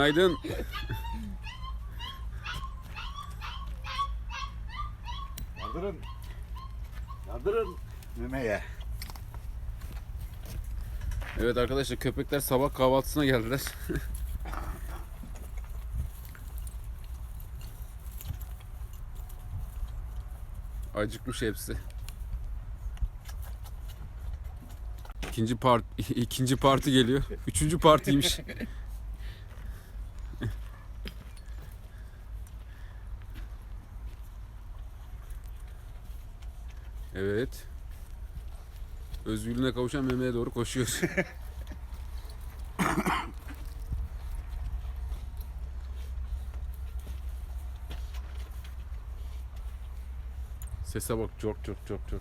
Günaydın. Yardırın. Yardırın. Memeye. Evet arkadaşlar köpekler sabah kahvaltısına geldiler. Acıkmış hepsi. İkinci part ikinci parti geliyor. Üçüncü partiymiş. Evet. Özgürlüğüne kavuşan memeye doğru koşuyor. Sese bak çok çok çok çok.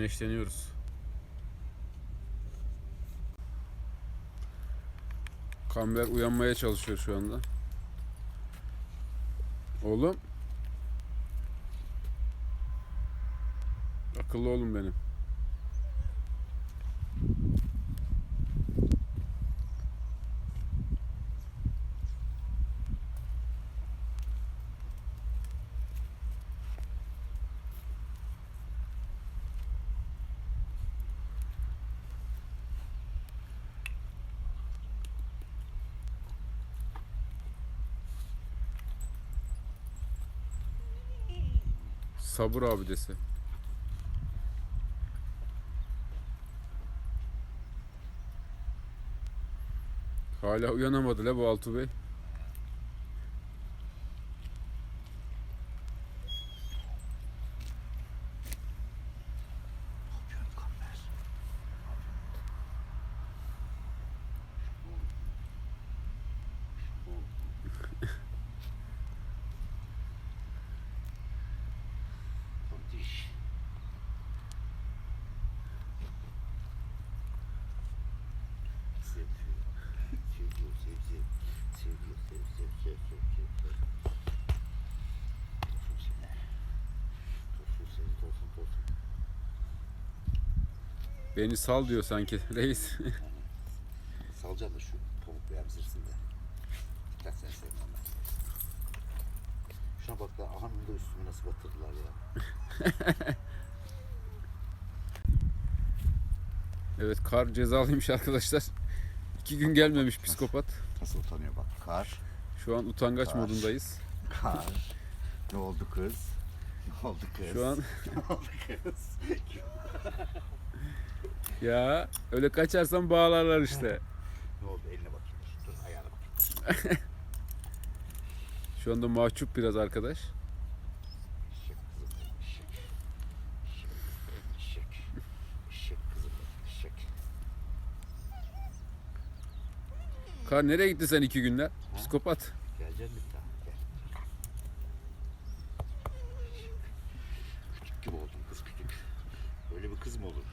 Güneşleniyoruz. Kamber uyanmaya çalışıyor şu anda. Oğlum. Akıllı oğlum benim. Sabır abidesi. Hala uyanamadı la bu Altu Bey. Tontiş. Seviyor. Seviyor, seviyor. Seviyor, sev, sev, sev, sev, sev, sev. Tosun seni. Tosun seni, tosun, tosun. Beni sal diyor sanki reis. Salacağım da şu pamuk veya emzirsin de. Dikkat sen sevmem ben. Şuna bak da anında üstümü nasıl batırdılar ya. Evet kar cezalıymış arkadaşlar. İki gün gelmemiş psikopat. Nasıl utanıyor bak. Kar, Şu an utangaç Kar. modundayız. kar. ne oldu kız? Ne oldu kız? Şu an ne oldu kız? Ya öyle kaçarsan bağlarlar işte. ne oldu? Eline bakayım. Dur ayağına bakayım. Şu anda mahcup biraz arkadaş. Eşek kızım benim, eşek. Eşek, eşek. Eşek kızım benim, eşek. Kar nereye gitti sen iki günler? Psikopat. Geleceksin bir daha. Gel. Küçük gibi oldun kız küçük. Böyle bir kız mı olur?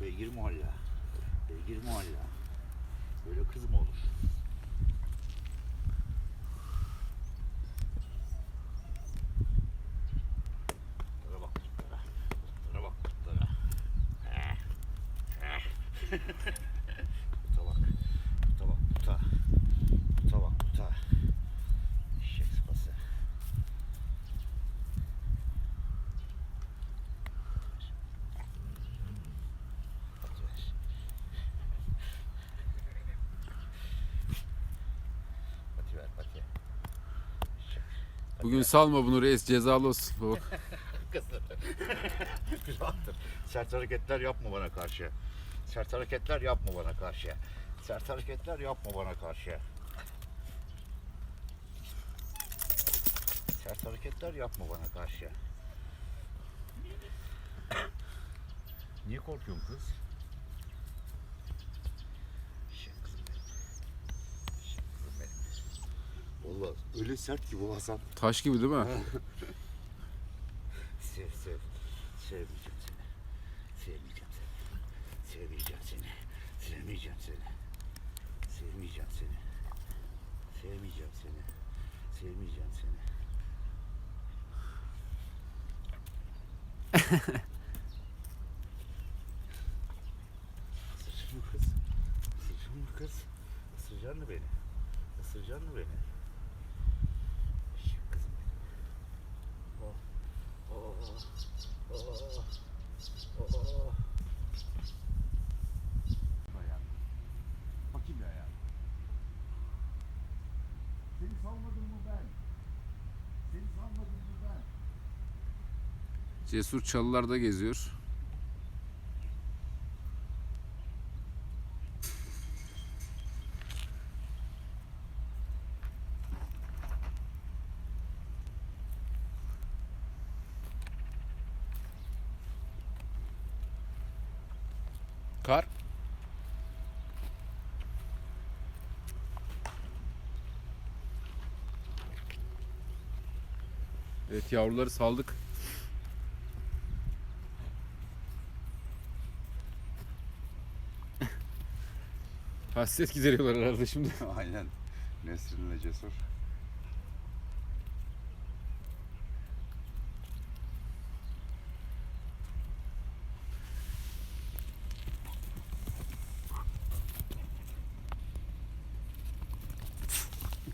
Beygir muhalla. Beygir muhalla. Böyle kız mı olur? Bugün salma bunu reis cezalı olsun. Bak. Rahattır. Sert hareketler yapma bana karşı. Sert hareketler yapma bana karşı. Sert hareketler yapma bana karşı. Sert hareketler yapma bana karşı. Niye korkuyorsun kız? Şık kızım benim. Şık kızım benim. Valla öyle sert ki bu Hasan. Taş gibi değil mi? Sev sev. Sevmeyeceğim seni. Sevmeyeceğim seni. Sevmeyeceğim seni. Sevmeyeceğim seni. Sevmeyeceğim seni. Sevmeyeceğim seni. Sevmeyeceğim seni. Isıracak mı kız? Isıracak mı kız? Isıracak mı beni? Isıracak mı beni? Şık kızım benim. Oh. Oh. Oh. Oh. Ayağım. Bakayım bir ayağım. Seni salmadım mı ben? Seni salmadım mı ben? Cesur çalılarda geziyor. Kar. Evet yavruları saldık. Hasret gideriyorlar herhalde şimdi. Aynen. Nesrin'le Cesur.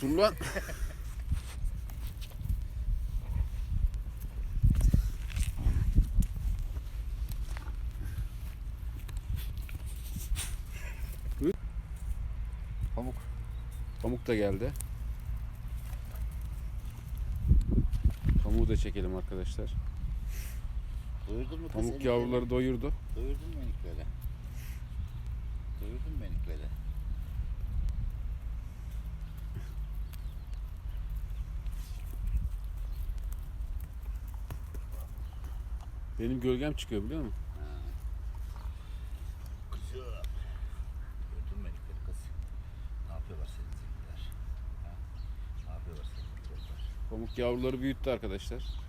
Dur lan. Pamuk. Pamuk da geldi. Pamuğu da çekelim arkadaşlar. Doyurdun mu kız Pamuk enikleri? yavruları doyurdu. Doyurdun mu enikleri? Doyurdun mu enikleri? Benim gölgem çıkıyor biliyor musun? Kızım. Gördün mü enikleri kız? Ne yapıyorlar senin seninkiler? Ha? Ne yapıyorlar senin çocuklar? Pamuk yavruları büyüttü arkadaşlar.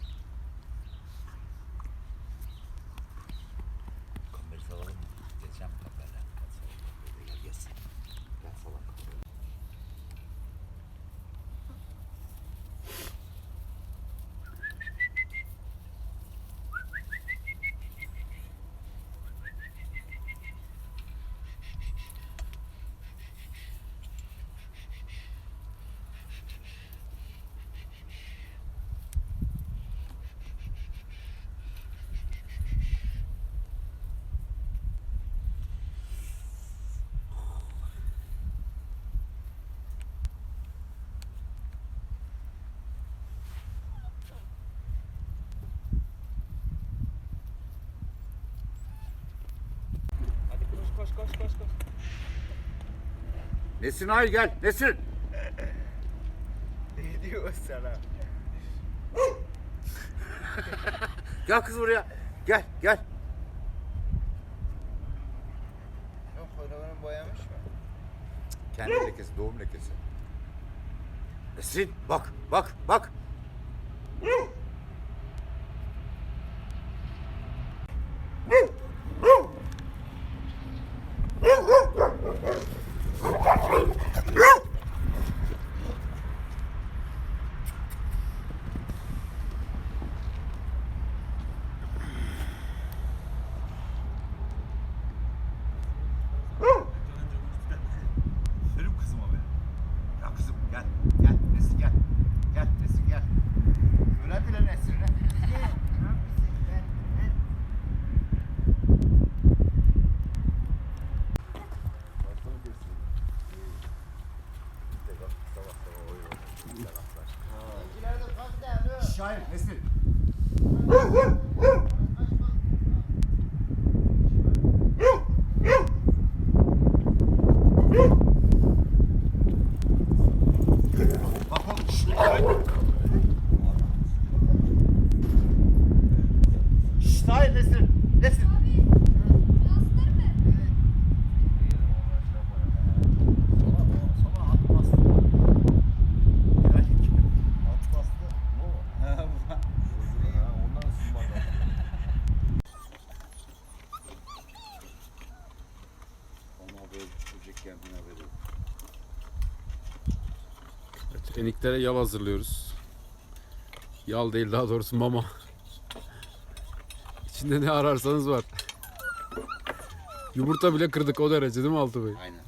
Koş koş koş. Nesrin hayır gel. Nesrin. Ne diyor sana? Gel kız buraya. Gel gel. Yok hayvanı boyamış mı? Kendi lekesi, doğum lekesi. Nesrin bak bak bak. Benim kızım o benim. Ya kızım gel. Gel Nesrin gel. Gel Nesrin gel. Öğren bile Nesrin'e. Baksana kesin. İşte bak sabah sabah oyun oynuyor. Taraftar. Şahin Nesrin. Bak oğlum. şşt. Şşt, hayır Nesrin. Nesrin. Eniklere yal hazırlıyoruz. Yal değil daha doğrusu mama. İçinde ne ararsanız var. Yumurta bile kırdık o derece değil mi Altı Bey? Aynen.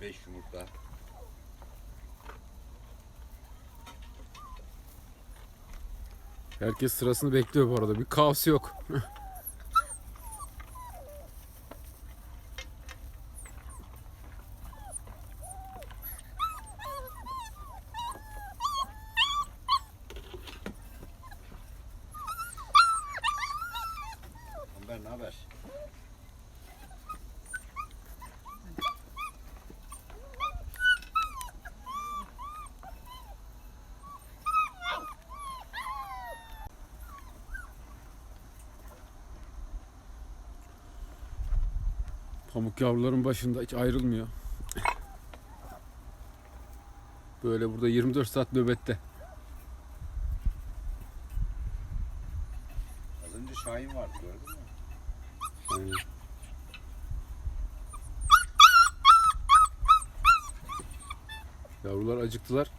Beş yumurta. Herkes sırasını bekliyor bu arada. Bir kaos yok. Pamuk yavruların başında hiç ayrılmıyor. Böyle burada 24 saat nöbette. Az önce Şahin vardı gördün mü? Aynen. Yavrular acıktılar.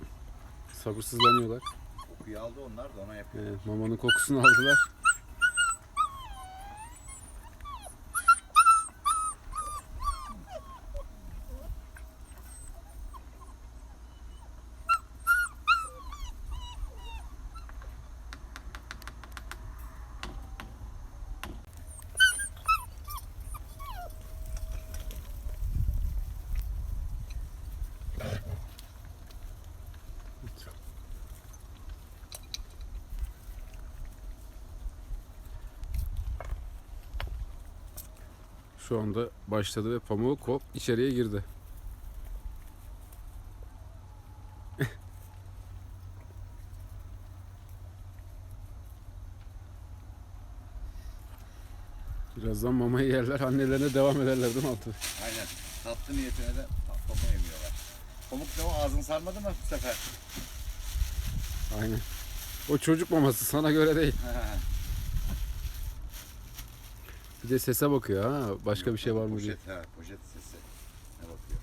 Sabırsızlanıyorlar. Kokuyu aldı onlar da ona yapıyor. Evet, mamanın kokusunu aldılar. Şu anda başladı ve pamuğu kop içeriye girdi. Birazdan mamayı yerler, annelerine devam ederler değil mi Altı? Aynen. Tatlı niyetine de patlama yemiyorlar. Pamuk ne o ağzın sarmadı mı bu sefer? Aynen. O çocuk maması sana göre değil. Bir de sese bakıyor ha. Başka bir şey var mı diye. Poşet ha poşet sesi. Ne bakıyor?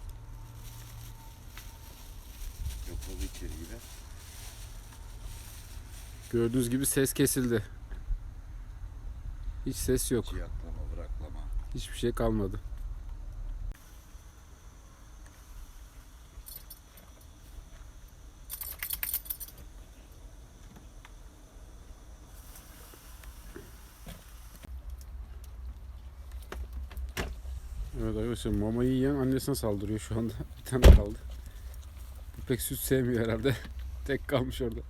Yok oldu içeri gibi. Gördüğünüz gibi ses kesildi. Hiç ses yok. Ciyatlama bıraklama. Hiçbir şey kalmadı. Evet arkadaşlar mamayı yiyen annesine saldırıyor şu anda. Bir tane kaldı. Bu pek süt sevmiyor herhalde. Tek kalmış orada.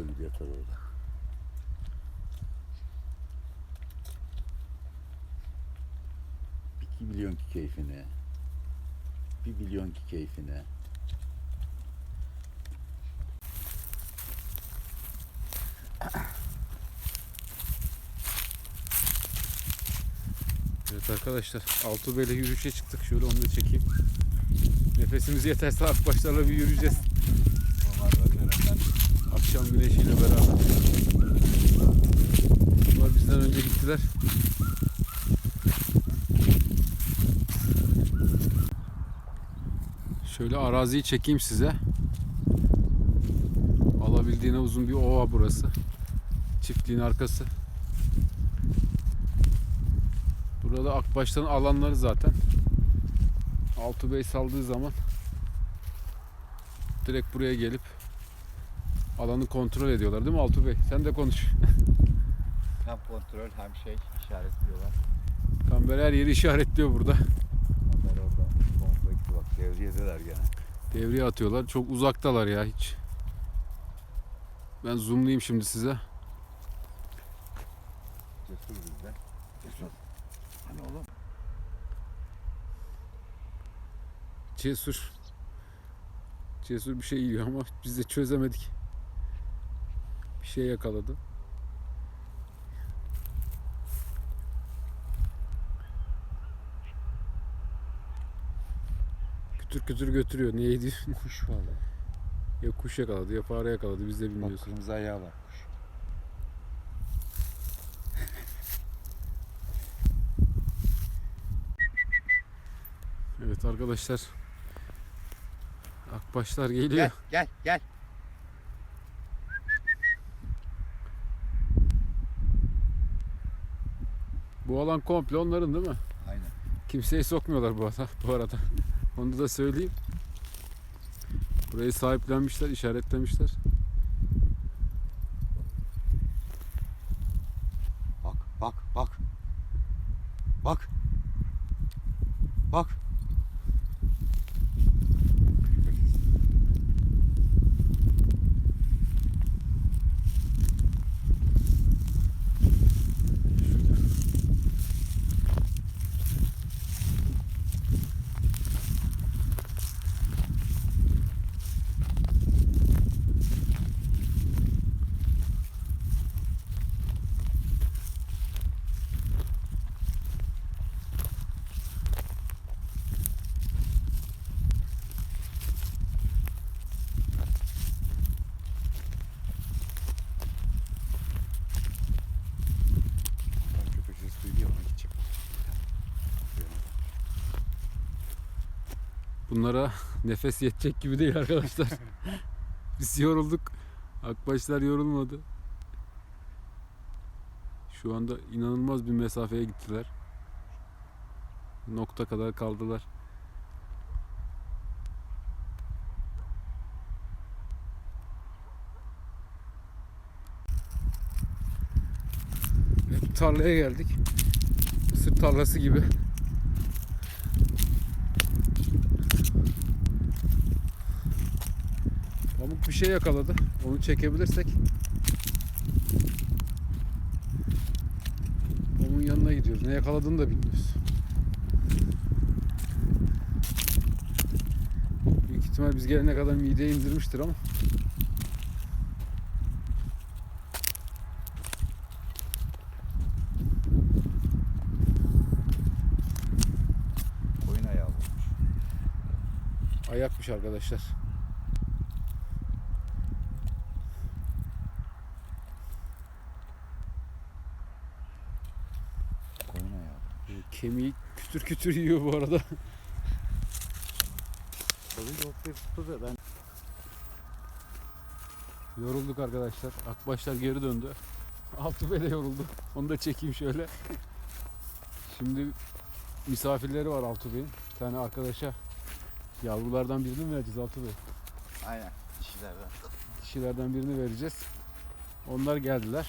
Gibi yatar orada. Bir biliyorsun ki keyfini. Bir milyon ki keyfine. Evet arkadaşlar Altube'yle yürüyüşe çıktık. Şöyle onu da çekeyim. Nefesimiz yeterse akbaşlarla bir yürüyeceğiz. Akşam güneşiyle beraber. Bunlar bizden önce gittiler. Şöyle araziyi çekeyim size. Alabildiğine uzun bir ova burası. Çiftliğin arkası. Burada Akbaş'tan alanları zaten. Altı Bey saldığı zaman direkt buraya gelip alanı kontrol ediyorlar değil mi Altı Bey? Sen de konuş. Hem kontrol hem şey işaretliyorlar. Kamber her yeri işaretliyor burada. Onlar orada kompleksi bak devriyedeler gene. Devreye atıyorlar. Çok uzaktalar ya hiç. Ben zoomlayayım şimdi size. Cesur bizden. Cesur. Hani oğlum? Cesur. Cesur bir şey yiyor ama biz de çözemedik. Şey yakaladı. Kütür kütür götürüyor. Niye yedi? Kuş vallahi. Ya kuş yakaladı ya fare yakaladı. Biz de Bak bilmiyoruz. kırmızı ayağı var kuş. Evet arkadaşlar. Akbaşlar geliyor. Gel gel gel. Bu alan komple onların değil mi? Aynen. Kimseyi sokmuyorlar bu arada. Bu arada. Onu da söyleyeyim. Burayı sahiplenmişler, işaretlemişler. Bak bak bak. Bak. Bak. Bak köpek sesi duyuyor ona gidecek. Bunlara nefes yetecek gibi değil arkadaşlar. Biz yorulduk. Akbaşlar yorulmadı. Şu anda inanılmaz bir mesafeye gittiler. Nokta kadar kaldılar. Tarlaya geldik. Mısır tarlası gibi. Pamuk bir şey yakaladı. Onu çekebilirsek. Pamuk'un yanına gidiyoruz. Ne yakaladığını da bilmiyoruz. Büyük ihtimal biz gelene kadar mideye indirmiştir ama. Ayakmış arkadaşlar. Koyun ayağı. Kemiği kütür kütür yiyor bu arada. Ben Yorulduk arkadaşlar. Akbaşlar geri döndü. Altı Bey de yoruldu. Onu da çekeyim şöyle. Şimdi misafirleri var Altı Bey'in. Bir tane arkadaşa yavrulardan birini mi vereceğiz Altı Bey? aynen dişilerden. Kişilerden birini vereceğiz. Onlar geldiler.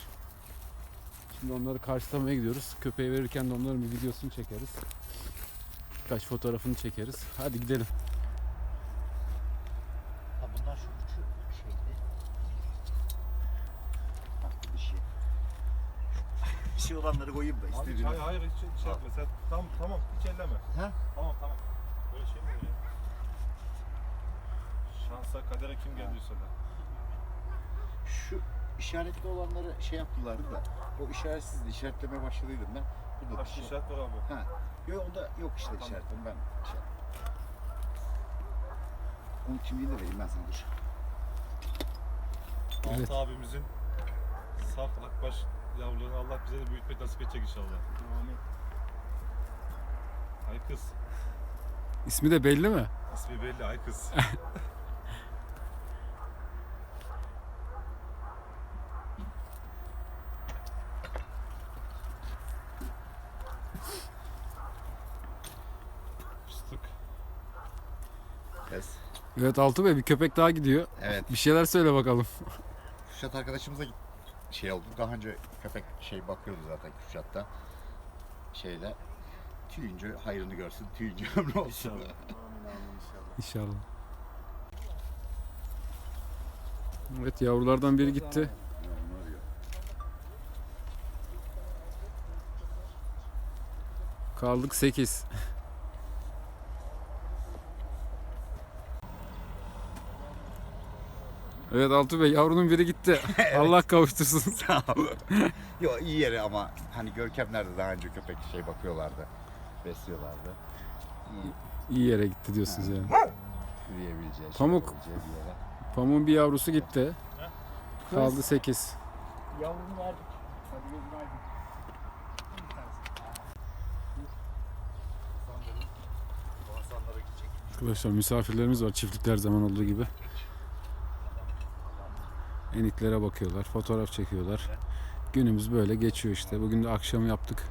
Şimdi onları karşılamaya gidiyoruz. Köpeği verirken de onların bir videosunu çekeriz. Birkaç fotoğrafını çekeriz. Hadi gidelim. Ha bunlar şu uçu şeydi. Bak dişi. Dişi olanları koyayım da Abi, hayır hayır hiç şey yapma sen tam tamam hiç elleme. Ha? Tamam tamam. Böyle şey mi olur ya? Olmazsa kadere kim geldiyse de. Şu işaretli olanları şey yaptılardı da o işaretsiz işaretlemeye başladıydım ben. Burada da Başka şey. işaret var abi. Ha. Yok onda yok işte Tamam. işaret. Onu ben şey Onun kimliğini de vereyim ben sana dur. Evet. Altı abimizin saf akbaş yavrularını Allah bize de büyütmek nasip edecek inşallah. Amin. Ay kız. İsmi de belli mi? İsmi belli ay kız. Evet Altı Bey bir köpek daha gidiyor. Evet. Bir şeyler söyle bakalım. Kuşat arkadaşımıza şey oldu. Daha önce köpek şey bakıyordu zaten Kuşat'ta. Şeyle tüyüncü hayrını görsün, tüyüncü ömrü olsun. İnşallah. İnşallah. İnşallah. Evet yavrulardan biri gitti. Kaldık 8. Evet Altı Bey yavrunun biri gitti. Allah kavuştursun. Sağ ol. Yo iyi yeri ama hani Görkemler'de daha önce köpek şey bakıyorlardı. Besliyorlardı. İyi İyi yere gitti diyorsunuz yani. yürüyebileceği, şey Pamuk. yapabileceği bir yere. Pamuğun bir yavrusu gitti. Kaldı 8. Yavrunu verdik. Hadi gözünü aydın. Arkadaşlar misafirlerimiz var çiftlikler zaman olduğu gibi. Eniklere bakıyorlar, fotoğraf çekiyorlar. Günümüz böyle geçiyor işte. Bugün de akşam yaptık.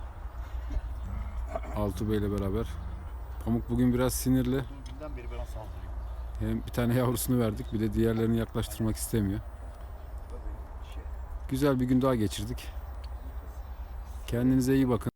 Altı Bey ile beraber. Pamuk bugün biraz sinirli. Hem bir tane yavrusunu verdik bir de diğerlerini yaklaştırmak istemiyor. Şey. Güzel bir gün daha geçirdik. Kendinize iyi bakın.